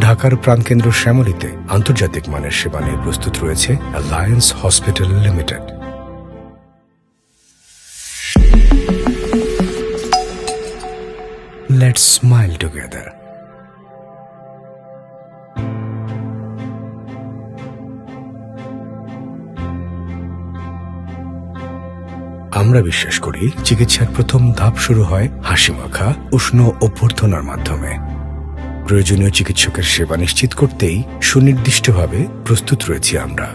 ঢাকার প্রাণকেন্দ্র শ্যামলীতে আন্তর্জাতিক মানের সেবা নিয়ে প্রস্তুত রয়েছে alliance hospital limited let's smile together আমরা বিশ্বাস করি, চিকিৎসার প্রথম ধাপ শুরু হয় হাসি মাখা উষ্ণ অভ্যর্থনার মাধ্যমে। প্রয়োজনীয় চিকিৎসকের সেবা নিশ্চিত করতেই সুনির্দিষ্টভাবে প্রস্তুত রয়েছি আমরা।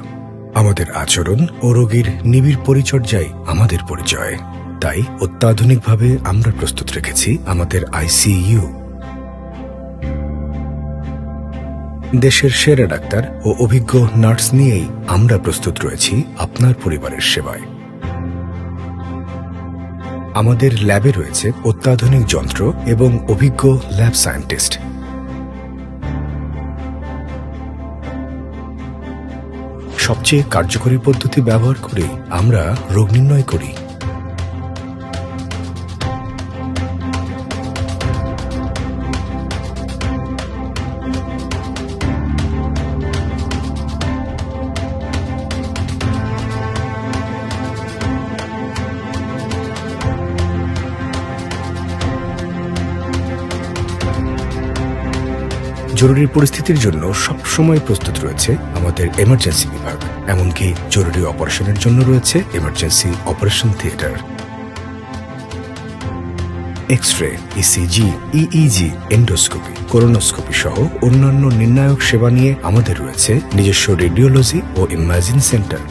আমাদের আচরণ ও রোগীর নিবিড় পরিচর্যায় আমাদের পরিচয়। তাই অত্যাধুনিকভাবে আমরা প্রস্তুত রেখেছি আমাদের আইসিইউ দেশের সেরা ডাক্তার ও অভিজ্ঞ নার্স নিয়েই আমরা প্রস্তুত রয়েছি আপনার পরিবারের সেবায়। আমাদের ল্যাবে রয়েছে অত্যাধুনিক যন্ত্র এবং অভিজ্ঞ ল্যাব সায়েন্টিস্ট। সবচেয়ে কার্যকরী পদ্ধতি ব্যবহার করে আমরা রোগ নির্ণয় করি। জরুরি পরিস্থিতির জন্য সবসময় প্রস্তুত রয়েছে আমাদের এমার্জেন্সি বিভাগ, এমনকি জরুরি অপারেশনের জন্য রয়েছে emergency operation theatre X ray ECG EEG endoscopy colonoscopy সহ অন্যান্য নির্ণায়ক সেবা নিয়ে আমাদের রয়েছে নিজস্ব রেডিওলজি ও ইমাজিন সেন্টার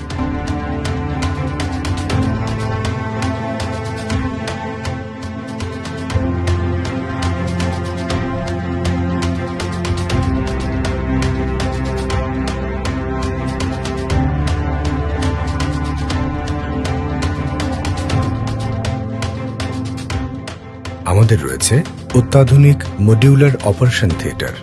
আমাদের রয়েছে অত্যাধুনিক মডিউলার অপারেশন থিয়েটার।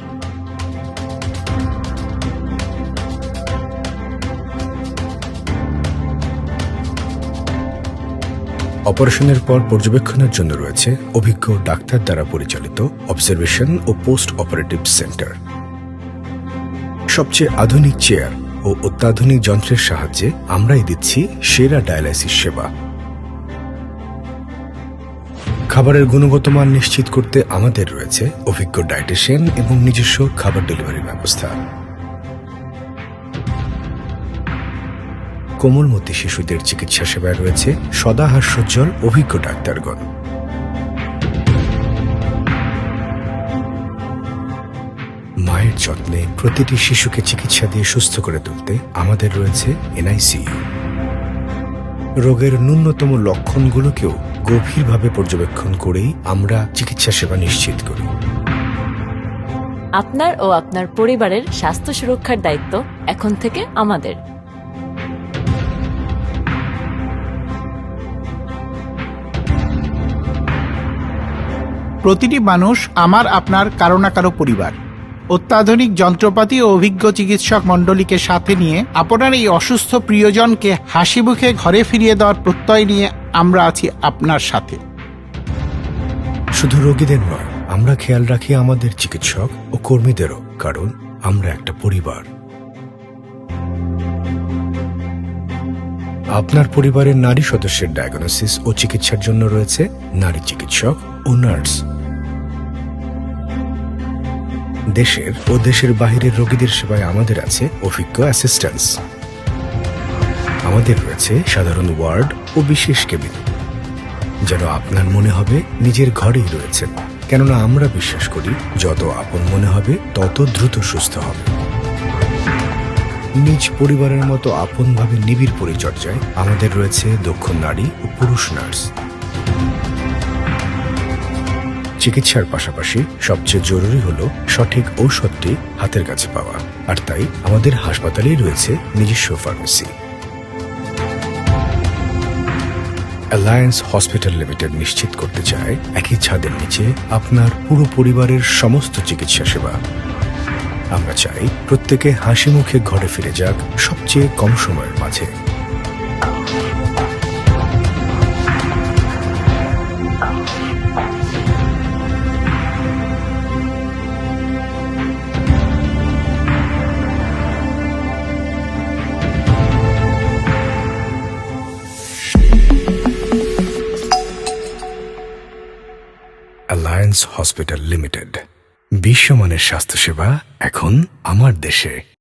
অপারেশনের পর পর্যবেক্ষণের জন্য রয়েছে অভিজ্ঞ ডাক্তার দ্বারা পরিচালিত অবজারভেশন ও পোস্ট অপারেটিভ সেন্টার। সবচেয়ে আধুনিক চেয়ার ও অত্যাধুনিক যন্ত্রের সাহায্যে আমরাই দিচ্ছি সেরা ডায়ালাইসিস সেবা। খাবারের গুণগত মান নিশ্চিত করতে আমাদের রয়েছে অভিজ্ঞ ডায়েটিশিয়ান এবং নিজস্ব খাবার ডেলিভারি ব্যবস্থা। কোমলমতি শিশুদের চিকিৎসা সেবায় রয়েছে সদা হাস্যোজ্জ্বল অভিজ্ঞ ডাক্তারগণ। মায়ের যত্নে প্রতিটি শিশুকে চিকিৎসা দিয়ে সুস্থ করে তুলতে আমাদের রয়েছে এনআইসিইউ। রোগের ন্যূনতম লক্ষণগুলোকেও গভীরভাবে পর্যবেক্ষণ করেই আমরা চিকিৎসা সেবা নিশ্চিত করি। আপনার ও আপনার পরিবারের স্বাস্থ্য সুরক্ষার দায়িত্ব এখন থেকে আমাদের। প্রতিটি মানুষ আমার আপনার কারও না কারও পরিবার। অত্যাধুনিক যন্ত্রপাতি ও অভিজ্ঞ চিকিৎসক মণ্ডলীকে সাথে নিয়ে আপনার এই অসুস্থ প্রিয়জনকে হাসি মুখে ঘরে ফিরিয়ে দেওয়ার প্রত্যয় নিয়ে আমরা আছি আপনার সাথে। শুধু রোগীদের নয়, আমরা খেয়াল রাখি আমাদের চিকিৎসক ও কর্মীদেরও, কারণ আমরা একটা পরিবার। আপনার পরিবারের নারী সদস্যের ডায়াগনোসিস ও চিকিৎসার জন্য রয়েছে নারী চিকিৎসক ও নার্স। দেশের ও দেশের বাহিরের রোগীদের সেবায় আমাদের আছে অভিজ্ঞ অ্যাসিস্ট্যান্স আমাদের রয়েছে সাধারণ ওয়ার্ড ও বিশেষ কেবিন। যেন আপনার মনে হবে নিজের ঘরেই রয়েছেন। কেননা আমরা বিশ্বাস করি, যত আপন মনে হবে, তত দ্রুত সুস্থ হবে। নিজ পরিবারের মতো আপনভাবে নিবিড় পরিচর্যায় আমাদের রয়েছে দক্ষ নারী ও পুরুষ নার্স। চিকিৎসার পাশাপাশি সবচেয়ে জরুরি হলো সঠিক ঔষধটি হাতের কাছে পাওয়া। আর তাই আমাদের হাসপাতালেই রয়েছে নিজস্ব ফার্মেসি। অ্যালায়েন্স হসপিটাল লিমিটেড নিশ্চিত করতে চায় একই ছাদের নিচে আপনার পুরো পরিবারের সমস্ত চিকিৎসা সেবা। আমরা চাই প্রত্যেকে হাসি মুখে ঘরে ফিরে যাক সবচেয়ে কম সময়ের মাঝে। Science hospital limited. বিশ্বমানের স্বাস্থ্যসেবা এখন আমার দেশে।